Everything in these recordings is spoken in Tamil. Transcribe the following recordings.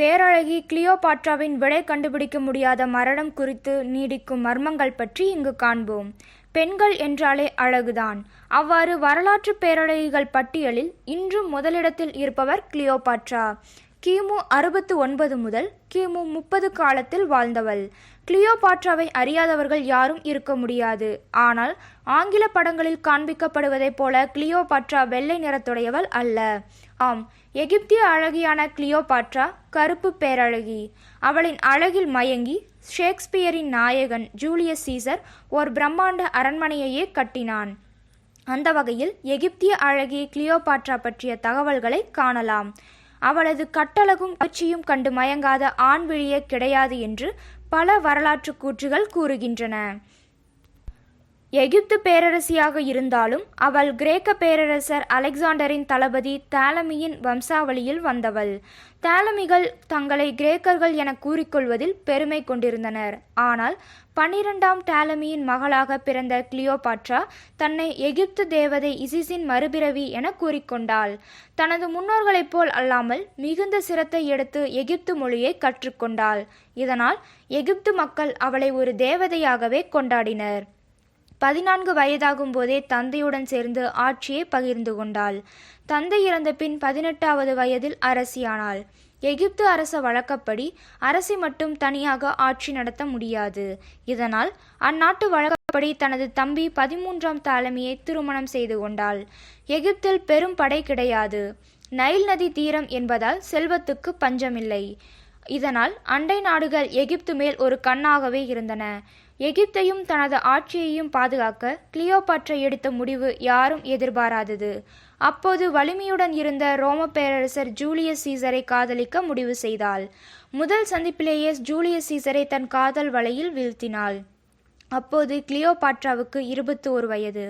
பேரழகி கிளியோபாட்ராவின் விடை கண்டுபிடிக்க முடியாத மரணம் குறித்து நீடிக்கும் மர்மங்கள் பற்றி இங்கு காண்போம். பெண்கள் என்றாலே அழகுதான். அவ்வாறு வரலாற்று பேரழகிகள் பட்டியலில் இன்றும் முதலிடத்தில் இருப்பவர் கிளியோபாட்ரா. கிமு அறுபத்து ஒன்பது முதல் கிமு முப்பது காலத்தில் வாழ்ந்தவள். கிளியோபாட்ராவை அறியாதவர்கள் யாரும் இருக்க முடியாது. ஆனால் ஆங்கில படங்களில் காண்பிக்கப்படுவதைப் போல கிளியோபாட்ரா வெள்ளை நிறத்துடையவள் அல்ல. ஆம் எகிப்திய அழகியான கிளியோபாட்ரா கருப்பு பேரழகி. அவளின் அழகில் மயங்கி ஷேக்ஸ்பியரின் நாயகன் ஜூலியஸ் சீசர் ஓர் பிரம்மாண்ட அரண்மனையையே கட்டினான். அந்த வகையில் எகிப்திய அழகி கிளியோபாட்ரா பற்றிய தகவல்களை காணலாம். அவளது கட்டழகும் கட்சியும் கண்டு மயங்காத ஆண்விழியே கிடையாது என்று பல வரலாற்று கூற்றுகள் கூறுகின்றன. எகிப்து பேரரசியாக இருந்தாலும் அவள் கிரேக்க பேரரசர் அலெக்சாண்டரின் தளபதி தாலமியின் வம்சாவளியில் வந்தவள். தாலமிகள் தங்களை கிரேக்கர்கள் என கூறிக்கொள்வதில் பெருமை கொண்டிருந்தனர். ஆனால் பன்னிரெண்டாம் டாலமியின் மகளாக பிறந்த கிளியோபாட்ரா தன்னை எகிப்து தேவதை இசிஸின் மறுபிறவி என கூறிக்கொண்டாள். தனது முன்னோர்களைப் போல் அல்லாமல் மிகுந்த சிரத்தை எடுத்து எகிப்து மொழியை கற்றுக்கொண்டாள். இதனால் எகிப்து மக்கள் அவளை ஒரு தேவதையாகவே கொண்டாடினர். பதினான்கு வயதாகும் போதே தந்தையுடன் சேர்ந்து ஆட்சியை பகிர்ந்து கொண்டாள். தந்தை இறந்த பின் பதினெட்டாவது வயதில் அரசியானாள். எகிப்து அரச வழக்கப்படி அரசி மட்டும் தனியாக ஆட்சி நடத்த முடியாது. இதனால் அந்நாட்டு வழக்கப்படி தனது தம்பி பதிமூன்றாம் தலைமையை திருமணம் செய்து கொண்டாள். எகிப்தில் பெரும் படை கிடையாது. நைல் நதி தீரம் என்பதால் செல்வத்துக்கு பஞ்சமில்லை. இதனால் அண்டை நாடுகள் எகிப்து மேல் ஒரு கண்ணாகவே இருந்தன. எகிப்தையும் தனது ஆட்சியையும் பாதுகாக்க கிளியோபாட்ரை எடுத்த முடிவு யாரும் எதிர்பாராதது. அப்போது வலிமையுடன் இருந்த ரோம பேரரசர் ஜூலியஸ் சீசரை காதலிக்க முடிவு செய்தாள். முதல் சந்திப்பிலேயே ஜூலியஸ் சீசரை தன் காதல் வலையில் வீழ்த்தினாள். அப்போது கிளியோபாட்ராவுக்கு இருபத்தி ஒரு வயது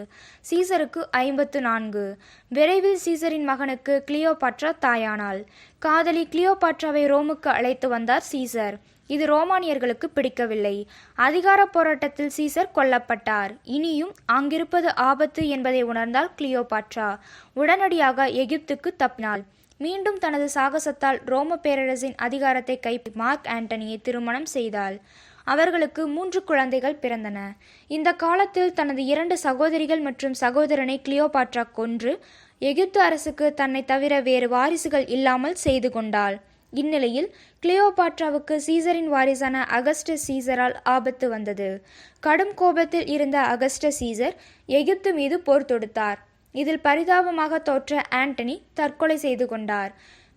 சீசருக்கு ஐம்பத்து நான்கு. விரைவில் சீசரின் மகனுக்கு கிளியோபாட்ரா தாயானாள். காதலி கிளியோபாட்ராவை ரோமுக்கு அழைத்து வந்தார் சீசர். இது ரோமானியர்களுக்கு பிடிக்கவில்லை. அதிகார போராட்டத்தில் சீசர் கொல்லப்பட்டார். இனியும் அங்கிருப்பது ஆபத்து என்பதை உணர்ந்தால் கிளியோபாட்ரா. உடனடியாக எகிப்துக்கு தப்பினாள். மீண்டும் தனது சாகசத்தால் ரோம பேரரசின் அதிகாரத்தை கை மார்க் ஆண்டனியை திருமணம் செய்தாள். அவர்களுக்கு மூன்று குழந்தைகள் பிறந்தன. இந்த காலத்தில் தனது இரண்டு சகோதரிகள் மற்றும் சகோதரனை கிளியோபாட்ரா கொன்று எகிப்து அரசுக்கு தன்னை தவிர வேறு வாரிசுகள் இல்லாமல் செய்து கொண்டாள். இந்நிலையில் கிளியோபாட்ராவுக்கு சீசரின் வாரிசான அகஸ்டஸ் சீசரால் ஆபத்து வந்தது. கடும் கோபத்தில் இருந்த அகஸ்டஸ் சீசர் எகிப்து மீது போர் தொடுத்தார். இதில் பரிதாபமாக தோற்ற ஆண்டனி தற்கொலை செய்து கொண்டார்.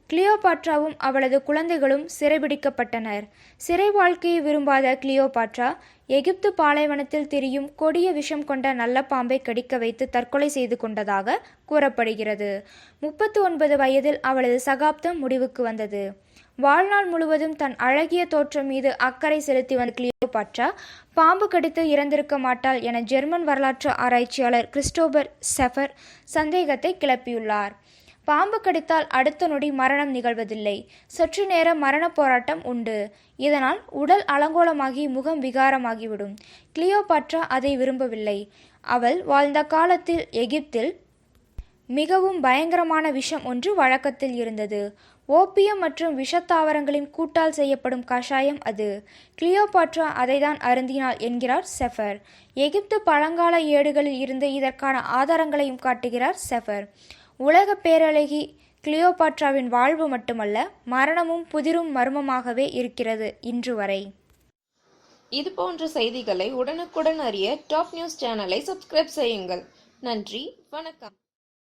கிளியோபாட்ராவும் அவளது குழந்தைகளும் சிறைபிடிக்கப்பட்டனர். சிறை வாழ்க்கையை விரும்பாத கிளியோபாட்ரா எகிப்து பாலைவனத்தில் திரியும் கொடிய விஷம் கொண்ட நல்ல பாம்பை கடிக்க வைத்து தற்கொலை செய்து கொண்டதாக கூறப்படுகிறது. முப்பத்தி ஒன்பது வயதில் அவளது சகாப்தம் முடிவுக்கு வந்தது. வாழ்நாள் முழுவதும் தன் அழகிய தோற்றம் மீது அக்கறை செலுத்தி வந்த கிளியோபாட்ரா பாம்பு கடித்து இறந்திருக்க மாட்டாள் என ஜெர்மன் வரலாற்று ஆராய்ச்சியாளர் கிறிஸ்டோபர் செஃபர் சந்தேகத்தை கிளப்பியுள்ளார். பாம்பு கடித்தால் அடுத்த நொடி மரணம் நிகழ்வதில்லை. சற்று நேர மரண போராட்டம் உண்டு. இதனால் உடல் அலங்கோலமாகி முகம் விகாரமாகிவிடும். கிளியோபாட்ரா அதை விரும்பவில்லை. அவள் வாழ்ந்த காலத்தில் எகிப்தில் மிகவும் பயங்கரமான விஷம் ஒன்று வழக்கத்தில் இருந்தது. ஓப்பியம் மற்றும் விஷத்தாவரங்களின் கூட்டால் செய்யப்படும் கஷாயம் அது. கிளியோபாட்ரா அதைதான் அருந்தினாள் என்கிறார் செஃபர். எகிப்து பழங்கால ஏடுகளில் இருந்து இதற்கான ஆதாரங்களையும் காட்டுகிறார் செஃபர். உலக பேரழகி கிளியோபாட்ராவின் வாழ்வு மட்டுமல்ல மரணமும் புதிரும் மர்மமாகவே இருக்கிறது இன்று வரை. இது போன்ற செய்திகளை உடனுக்குடன் அறிய டாப் நியூஸ் சேனலை சப்ஸ்கிரைப் செய்யுங்கள். நன்றி வணக்கம்.